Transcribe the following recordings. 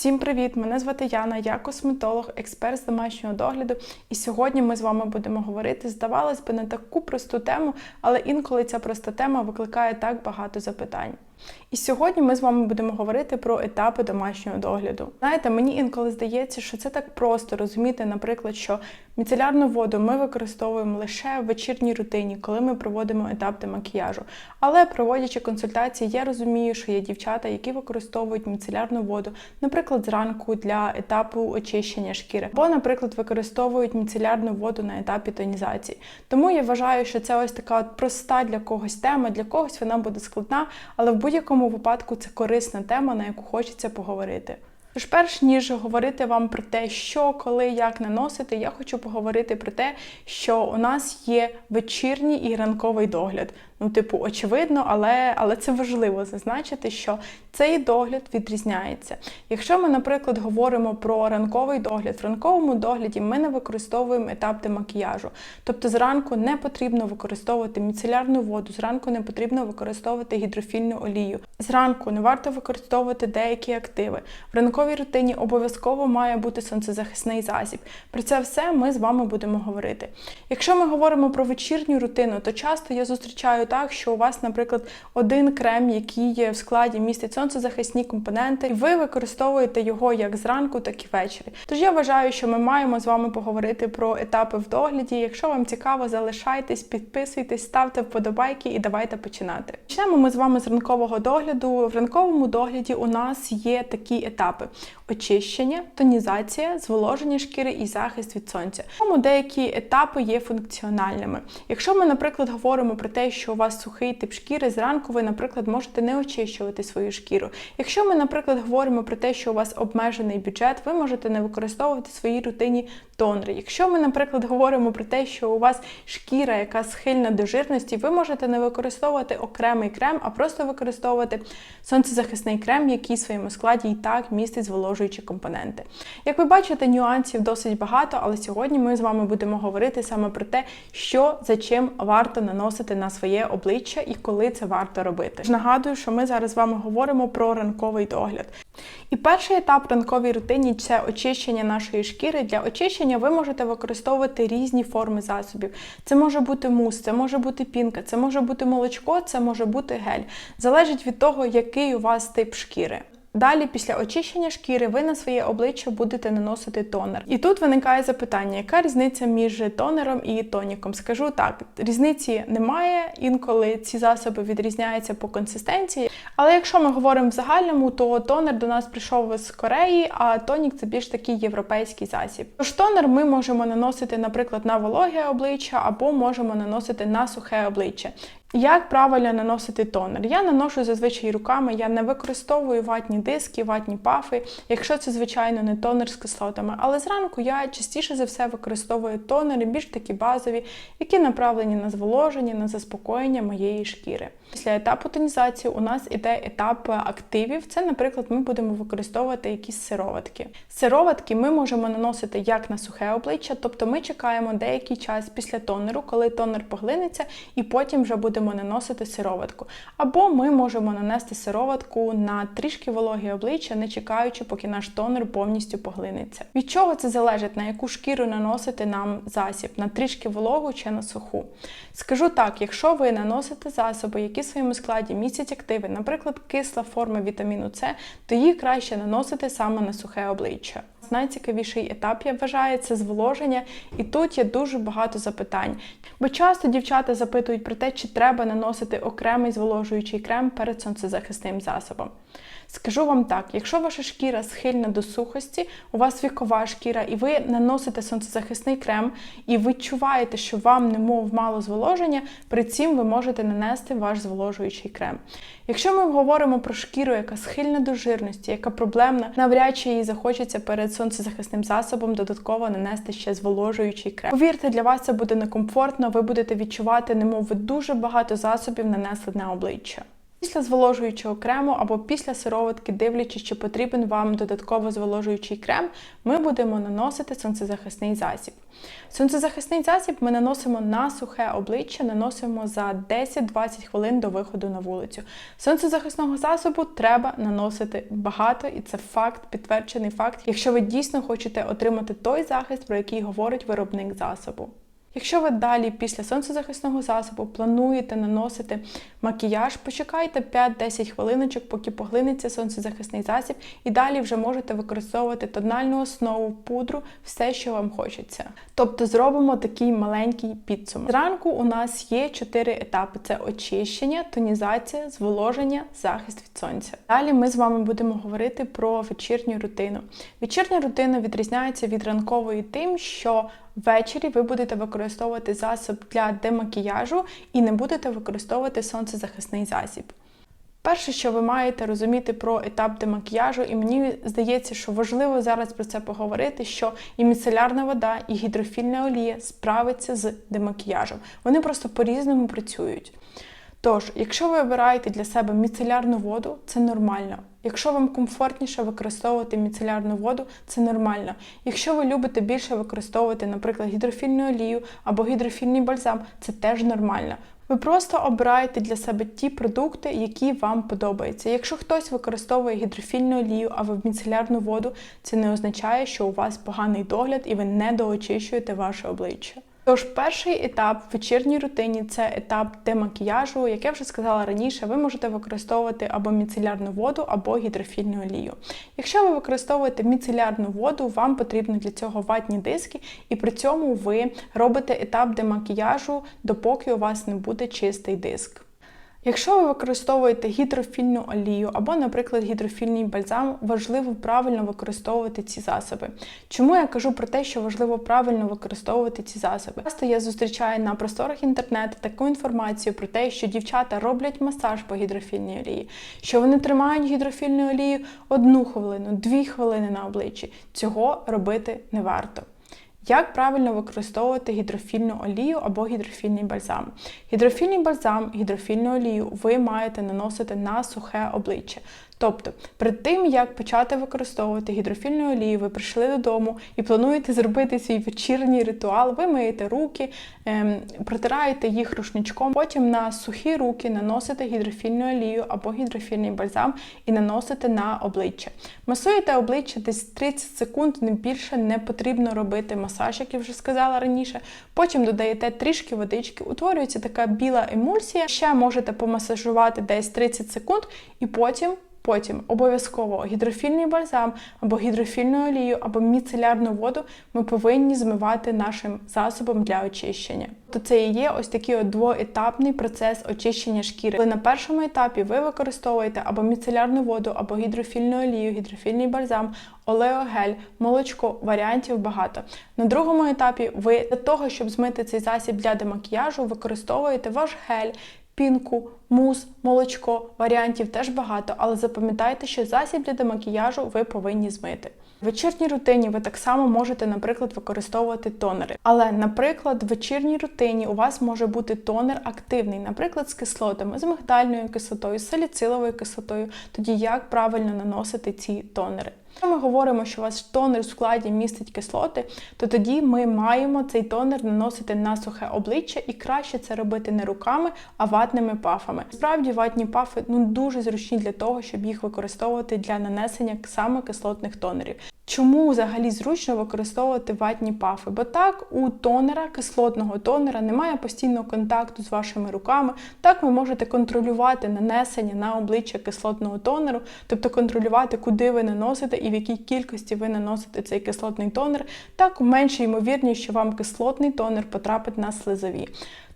Всім привіт! Мене звати Яна, я косметолог, експерт з домашнього догляду. І сьогодні ми з вами будемо говорити, здавалось би, на таку просту тему, але інколи ця проста тема викликає так багато запитань. І сьогодні ми з вами будемо говорити про етапи домашнього догляду. Знаєте, мені інколи здається, що це так просто розуміти, наприклад, що міцелярну воду ми використовуємо лише в вечірній рутині, коли ми проводимо етап демакіяжу. Але проводячи консультації, я розумію, що є дівчата, які використовують міцелярну воду, наприклад, зранку для етапу очищення шкіри, або, наприклад, використовують міцелярну воду на етапі тонізації. Тому я вважаю, що це ось така проста для когось тема, для когось вона буде складна, але в будь-якому випадку це корисна тема, на яку хочеться поговорити. Тож, перш ніж говорити вам про те, що, коли, як наносити, я хочу поговорити про те, що у нас є вечірній і ранковий догляд. Ну, типу, очевидно, але, але це важливо зазначити, що цей догляд відрізняється. Якщо ми, наприклад, говоримо про ранковий догляд, в ранковому догляді ми не використовуємо етап демакіяжу. Тобто зранку не потрібно використовувати міцелярну воду, зранку не потрібно використовувати гідрофільну олію. Зранку не варто використовувати деякі активи. В ранковій рутині обов'язково має бути сонцезахисний засіб. Про це все ми з вами будемо говорити. Якщо ми говоримо про вечірню рутину, то часто я зустрічаю так, що у вас, наприклад, один крем, який в складі містить сонцезахисні компоненти, і ви використовуєте його як зранку, так і ввечері. Тож я вважаю, що ми маємо з вами поговорити про етапи в догляді. Якщо вам цікаво, залишайтесь, підписуйтесь, ставте вподобайки і давайте починати. Почнемо ми з вами з ранкового догляду. В ранковому догляді у нас є такі етапи: очищення, тонізація, зволоження шкіри і захист від сонця. Тому деякі етапи є функціональними. Якщо ми, наприклад, говоримо про те, що у вас сухий тип шкіри, зранку ви, наприклад, можете не очищувати свою шкіру. Якщо ми, наприклад, говоримо про те, що у вас обмежений бюджет, ви можете не використовувати в своїй рутині тонери. Якщо ми, наприклад, говоримо про те, що у вас шкіра, яка схильна до жирності, ви можете не використовувати окремий крем, а просто використовувати сонцезахисний крем, який в своєму складі і так містить зволожуючі компоненти. Як ви бачите, нюансів досить багато, але сьогодні ми з вами будемо говорити саме про те, що за чим варто наносити на своє обличчя і коли це варто робити. Нагадую, що ми зараз з вами говоримо про ранковий догляд. І перший етап ранковій рутині це очищення нашої шкіри. Для очищення ви можете використовувати різні форми засобів. Це може бути мус, це може бути пінка, це може бути молочко, це може бути гель. Залежить від того, який у вас тип шкіри. Далі, після очищення шкіри, ви на своє обличчя будете наносити тонер. І тут виникає запитання, яка різниця між тонером і тоніком? Скажу так, різниці немає, інколи ці засоби відрізняються по консистенції. Але якщо ми говоримо в загальному, то тонер до нас прийшов з Кореї, а тонік це більш такий європейський засіб. Тож тонер ми можемо наносити, наприклад, на вологе обличчя або можемо наносити на сухе обличчя. Як правильно наносити тонер? Я наношу зазвичай руками, я не використовую ватні диски, ватні пафи, якщо це, звичайно, не тонер з кислотами. Але зранку я частіше за все використовую тонери, більш такі базові, які направлені на зволоження, на заспокоєння моєї шкіри. Після етапу тонізації у нас іде етап активів. Це, наприклад, ми будемо використовувати якісь сироватки. Сироватки ми можемо наносити як на сухе обличчя, тобто ми чекаємо деякий час після тонеру, коли тонер поглинеться, і потім вже будемо наносити сироватку. Або ми можемо нанести сироватку на трішки вологі обличчя, не чекаючи, поки наш тонер повністю поглинеться. Від чого це залежить, на яку шкіру наносити нам засіб, на трішки вологу чи на суху? Скажу так, якщо ви наносите засоби, які в своєму складі містять активи, наприклад, кисла форма вітаміну С, то їх краще наносити саме на сухе обличчя. Найцікавіший етап, я вважаю, це зволоження, і тут є дуже багато запитань. Бо часто дівчата запитують про те, чи треба наносити окремий зволожуючий крем перед сонцезахисним засобом. Скажу вам так: якщо ваша шкіра схильна до сухості, у вас вікова шкіра, і ви наносите сонцезахисний крем, і відчуваєте, що вам немов мало зволоження, при цім ви можете нанести ваш зволожуючий крем. Якщо ми говоримо про шкіру, яка схильна до жирності, яка проблемна, навряд чи їй захочеться перед сонцезахисним засобом додатково нанести ще зволожуючий крем. Повірте, для вас це буде некомфортно, ви будете відчувати, немов ви дуже багато засобів нанесли на обличчя. Після зволожуючого крему або після сироватки, дивлячись, чи потрібен вам додатково зволожуючий крем, ми будемо наносити сонцезахисний засіб. Сонцезахисний засіб ми наносимо на сухе обличчя, наносимо за 10-20 хвилин до виходу на вулицю. Сонцезахисного засобу треба наносити багато, і це факт, підтверджений факт, якщо ви дійсно хочете отримати той захист, про який говорить виробник засобу. Якщо ви далі після сонцезахисного засобу плануєте наносити макіяж, почекайте 5-10 хвилиночок, поки поглинеться сонцезахисний засіб, і далі вже можете використовувати тональну основу, пудру, все, що вам хочеться. Тобто зробимо такий маленький підсумок. Зранку у нас є 4 етапи: це очищення, тонізація, зволоження, захист від сонця. Далі ми з вами будемо говорити про вечірню рутину. Вечірня рутина відрізняється від ранкової тим, що Ввечері ви будете використовувати засіб для демакіяжу і не будете використовувати сонцезахисний засіб. Перше, що ви маєте розуміти про етап демакіяжу, і мені здається, що важливо зараз про це поговорити, що і міцелярна вода, і гідрофільна олія справиться з демакіяжем. Вони просто по-різному працюють. Тож, якщо ви обираєте для себе міцелярну воду, це нормально. Якщо вам комфортніше використовувати міцелярну воду, це нормально. Якщо ви любите більше використовувати, наприклад, гідрофільну олію або гідрофільний бальзам, це теж нормально. Ви просто обираєте для себе ті продукти, які вам подобаються. Якщо хтось використовує гідрофільну олію або міцелярну воду, це не означає, що у вас поганий догляд і ви не доочищуєте ваше обличчя. Тож, перший етап в вечірній рутині це етап демакіяжу, як я вже сказала раніше, ви можете використовувати або міцелярну воду, або гідрофільну олію. Якщо ви використовуєте міцелярну воду, вам потрібно для цього ватні диски, і при цьому ви робите етап демакіяжу, допоки у вас не буде чистий диск. Якщо ви використовуєте гідрофільну олію або, наприклад, гідрофільний бальзам, важливо правильно використовувати ці засоби. Чому я кажу про те, що важливо правильно використовувати ці засоби? Часто я зустрічаю на просторах інтернету таку інформацію про те, що дівчата роблять масаж по гідрофільній олії, що вони тримають гідрофільну олію одну хвилину, дві хвилини на обличчі. Цього робити не варто. Як правильно використовувати гідрофільну олію або гідрофільний бальзам? Гідрофільний бальзам, гідрофільну олію ви маєте наносити на сухе обличчя. Тобто, перед тим, як почати використовувати гідрофільну олію, ви прийшли додому і плануєте зробити свій вечірній ритуал, ви миєте руки, ем, протираєте їх рушничком, потім на сухі руки наносите гідрофільну олію або гідрофільний бальзам і наносите на обличчя. Масуєте обличчя десь 30 секунд, не більше не потрібно робити масаж, як я вже сказала раніше. Потім додаєте трішки водички, утворюється така біла емульсія. Ще можете помасажувати десь 30 секунд і потім. Потім обов'язково гідрофільний бальзам або гідрофільну олію, або міцелярну воду ми повинні змивати нашим засобом для очищення. То це і є ось такий от двоетапний процес очищення шкіри. Коли на першому етапі ви використовуєте або міцелярну воду, або гідрофільну олію, гідрофільний бальзам, олеогель, молочко, варіантів багато. На другому етапі ви для того, щоб змити цей засіб для демакіяжу, використовуєте ваш гель, пінку, мус, молочко, варіантів теж багато, але запам'ятайте, що засіб для демакіяжу ви повинні змити. В вечірній рутині ви так само можете, наприклад, використовувати тонери. Але, наприклад, в вечірній рутині у вас може бути тонер активний, наприклад, з кислотами, з мигдальною кислотою, з саліциловою кислотою. Тоді як правильно наносити ці тонери? Якщо ми говоримо, що ваш тонер в складі містить кислоти, то тоді ми маємо цей тонер наносити на сухе обличчя і краще це робити не руками, а ватними пафами. Справді, ватні пафи ну дуже зручні для того, щоб їх використовувати для нанесення саме кислотних тонерів. Чому взагалі зручно використовувати ватні пафи? Бо так у тонера, кислотного тонера, немає постійного контакту з вашими руками. Так ви можете контролювати нанесення на обличчя кислотного тонеру, тобто контролювати, куди ви наносите і в якій кількості ви наносите цей кислотний тонер. Так менше ймовірність, що вам кислотний тонер потрапить на слизові.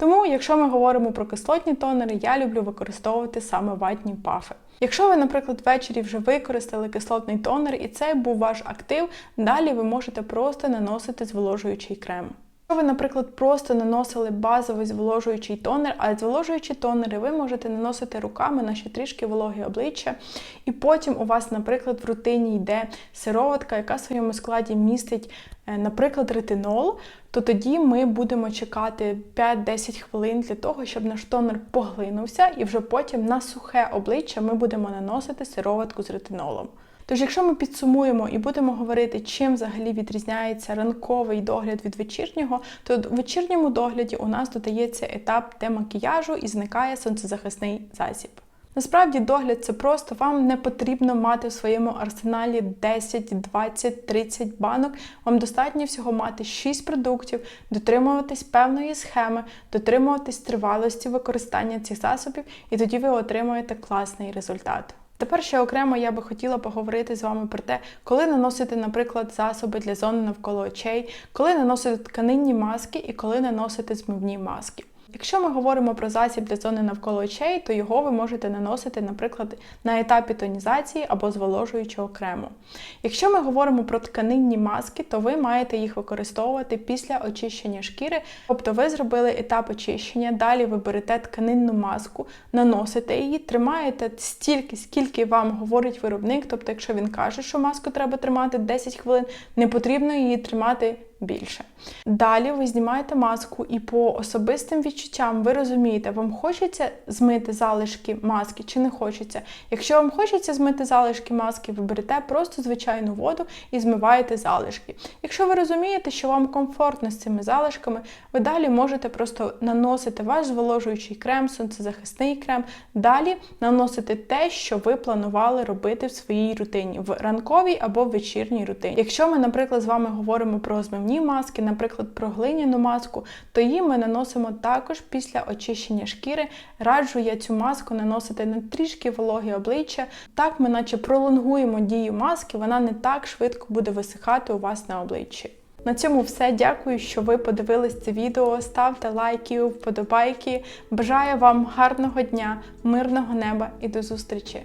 Тому, якщо ми говоримо про кислотні тонери, я люблю використовувати саме ватні пафи. Якщо ви, наприклад, ввечері вже використали кислотний тонер і це був ваш актив, далі ви можете просто наносити зволожуючий крем. Якщо ви, наприклад, просто наносили базовий зволожуючий тонер, а зволожуючі тонери ви можете наносити руками на ще трішки вологі обличчя, і потім у вас, наприклад, в рутині йде сироватка, яка в своєму складі містить, е, наприклад, ретинол, то тоді ми будемо чекати 5-10 хвилин для того, щоб наш тонер поглинувся, і вже потім на сухе обличчя ми будемо наносити сироватку з ретинолом. Тож, якщо ми підсумуємо і будемо говорити, чим взагалі відрізняється ранковий догляд від вечірнього, то в вечірньому догляді у нас додається етап демакіяжу і зникає сонцезахисний засіб. Насправді догляд це просто вам не потрібно мати в своєму арсеналі 10, 20, 30 банок. Вам достатньо всього мати 6 продуктів, дотримуватись певної схеми, дотримуватись тривалості використання цих засобів, і тоді ви отримаєте класний результат. Тепер ще окремо я би хотіла поговорити з вами про те, коли наносити, наприклад, засоби для зони навколо очей, коли наносити тканинні маски і коли наносити змивні маски. Якщо ми говоримо про засіб для зони навколо очей, то його ви можете наносити, наприклад, на етапі тонізації або зволожуючого крему. Якщо ми говоримо про тканинні маски, то ви маєте їх використовувати після очищення шкіри. Тобто ви зробили етап очищення, далі ви берете тканинну маску, наносите її, тримаєте стільки, скільки вам говорить виробник. Тобто, якщо він каже, що маску треба тримати 10 хвилин, не потрібно її тримати більше. Далі ви знімаєте маску, і по особистим відчуттям ви розумієте, вам хочеться змити залишки маски чи не хочеться. Якщо вам хочеться змити залишки маски, ви берете просто звичайну воду і змиваєте залишки. Якщо ви розумієте, що вам комфортно з цими залишками, ви далі можете просто наносити ваш зволожуючий крем, сонцезахисний крем. Далі наносити те, що ви планували робити в своїй рутині, в ранковій або в вечірній рутині. Якщо ми, наприклад, з вами говоримо про змивні маски, наприклад, про глиняну маску, то її ми наносимо також після очищення шкіри. Раджу я цю маску наносити на трішки вологі обличчя. Так ми наче пролонгуємо дію маски, вона не так швидко буде висихати у вас на обличчі. На цьому все. Дякую, що ви подивились це відео. Ставте лайки, вподобайки. Бажаю вам гарного дня, мирного неба і до зустрічі!